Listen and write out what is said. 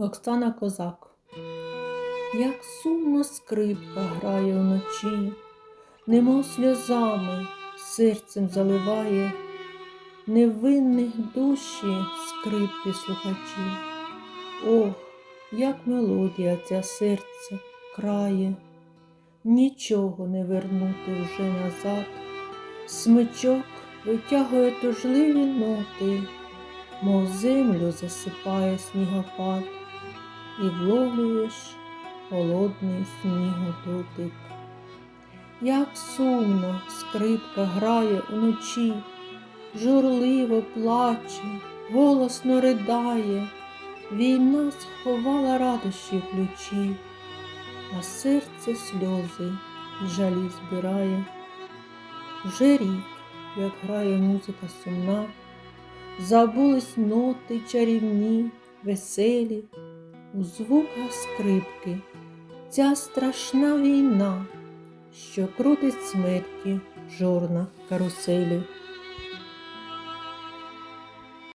Оксана Козак. Як сумно скрипка грає вночі, немов сльозами серцем заливає невинних душі скрипки слухачі. Ох, як мелодія ця серце крає, нічого не вернути вже назад. Смичок витягує тужливі ноти, мов землю засипає снігопад, і вловлюєш холодний снігу дотик. Як сумно скрипка грає уночі, журливо плаче, голосно ридає, війна сховала радощі ключі, а серце сльози й жалі збирає. Вже рік, як грає музика сумна, забулись ноти чарівні, веселі, у звуках скрипки ця страшна війна, що крутить смерті жорна каруселі.